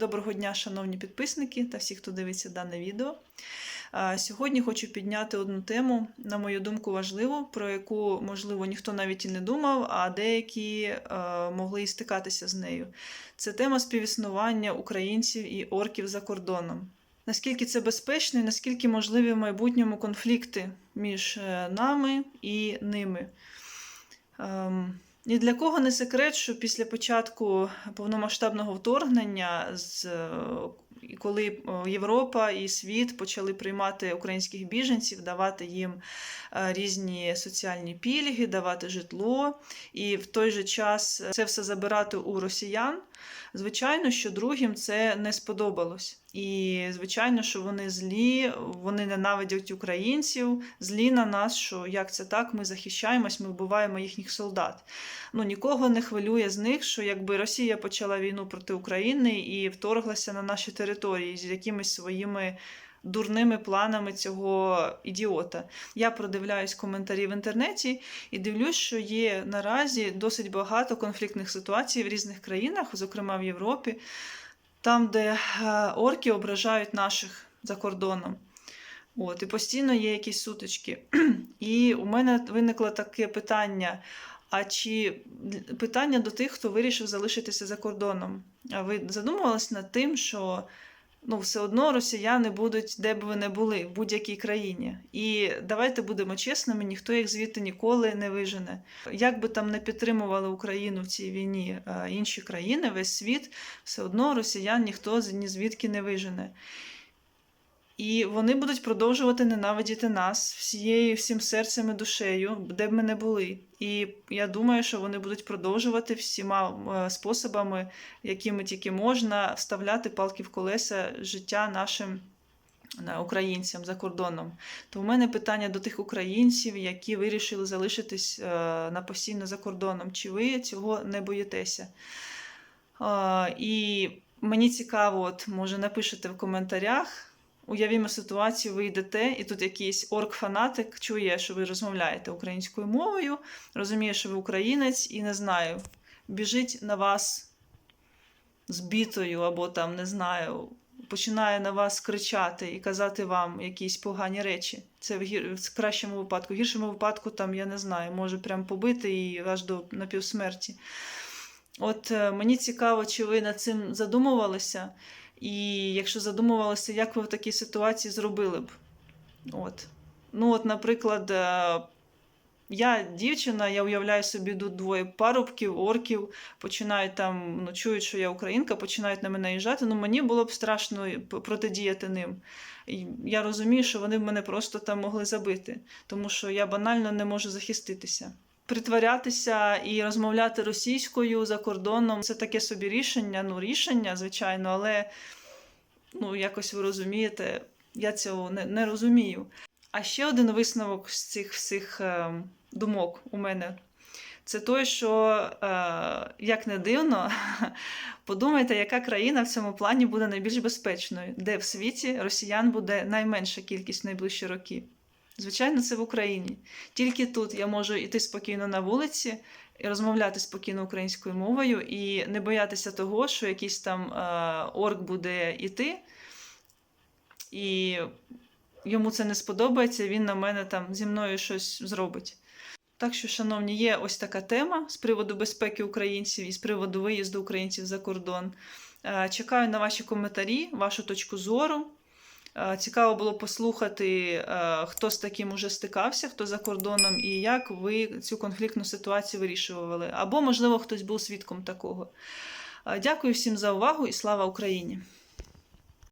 Доброго дня, шановні підписники та всі, хто дивиться дане відео. Сьогодні хочу підняти одну тему, на мою думку, важливу, про яку, можливо, ніхто навіть і не думав, а деякі могли і стикатися з нею. Це тема співіснування українців і орків за кордоном. Наскільки це безпечно і наскільки можливі в майбутньому конфлікти між е, нами і ними. Ні для кого не секрет, що після початку повномасштабного вторгнення, з, е, і коли е, Європа і світ почали приймати українських біженців, давати їм е, різні соціальні пільги, давати житло, і в той же час це все забирати у росіян, звичайно, що другим це не сподобалось. І звичайно, що вони злі, вони ненавидять українців, злі на нас, що як це так, ми захищаємось, ми вбиваємо їхніх солдат. Ну нікого не хвилює з них, що якби Росія почала війну проти України і вторглася на наші території з якимись своїми. Дурними планами цього ідіота. Я продивляюсь коментарі в інтернеті і дивлюсь, що є наразі досить багато конфліктних ситуацій в різних країнах, зокрема в Європі, там, де е, орки ображають наших за кордоном. От, і постійно є якісь сутички. І у мене виникло таке питання: а чи питання до тих, хто вирішив залишитися за кордоном? А ви задумувались над тим, що ну, все одно росіяни будуть, де б ви не були, в будь-якій країні. І давайте будемо чесними, ніхто їх звідти ніколи не вижене. Як би там не підтримували Україну в цій війні інші країни, весь світ, все одно росіян ніхто ні звідки не вижене. І вони будуть продовжувати ненавидіти нас всією, всім серцем і душею, де б ми не були. І я думаю, що вони будуть продовжувати всіма е, способами, якими тільки можна, вставляти палки в колеса життя нашим е, українцям за кордоном. То у мене питання до тих українців, які вирішили залишитись е, на постійно за кордоном. Чи ви цього не боїтеся? І мені цікаво, от може напишете в коментарях. Уявімо ситуацію, ви йдете, і тут якийсь орк-фанатик чує, що ви розмовляєте українською мовою, розуміє, що ви українець, і не знаю, біжить на вас з бітою, або там, не знаю, починає на вас кричати і казати вам якісь погані речі. Це в, гір... в кращому випадку. В гіршому випадку, там, я не знаю, може прям побити і аж до напівсмерті. От е, мені цікаво, чи ви над цим задумувалися. І якщо задумувалися, як ви в такій ситуації зробили б? От. Ну, от, наприклад, е, я дівчина, я уявляю собі тут двоє парубків, орків, починають там, ну, чують, що я українка, починають на мене їжджати. Ну, мені було б страшно протидіяти ним. І я розумію, що вони б мене просто там могли забити, тому що я банально не можу захиститися. Притворятися і розмовляти російською за кордоном це таке собі рішення. Ну, рішення, звичайно, але ну, якось ви розумієте, я цього не, не розумію. А ще один висновок з цих всіх е, думок у мене це той, що, е, як не дивно, подумайте, яка країна в цьому плані буде найбільш безпечною, де в світі росіян буде найменша кількість в найближчі роки. Звичайно, це в Україні. Тільки тут я можу йти спокійно на вулиці і розмовляти спокійно українською мовою і не боятися того, що якийсь там е, орк буде йти, і йому це не сподобається, він на мене там зі мною щось зробить. Так що, шановні, є ось така тема з приводу безпеки українців і з приводу виїзду українців за кордон. Е, Чекаю на ваші коментарі, вашу точку зору. Е, Цікаво було послухати, е, хто з таким уже стикався, хто за кордоном, і як ви цю конфліктну ситуацію вирішували. Або, можливо, хтось був свідком такого. Е, Дякую всім за увагу і слава Україні!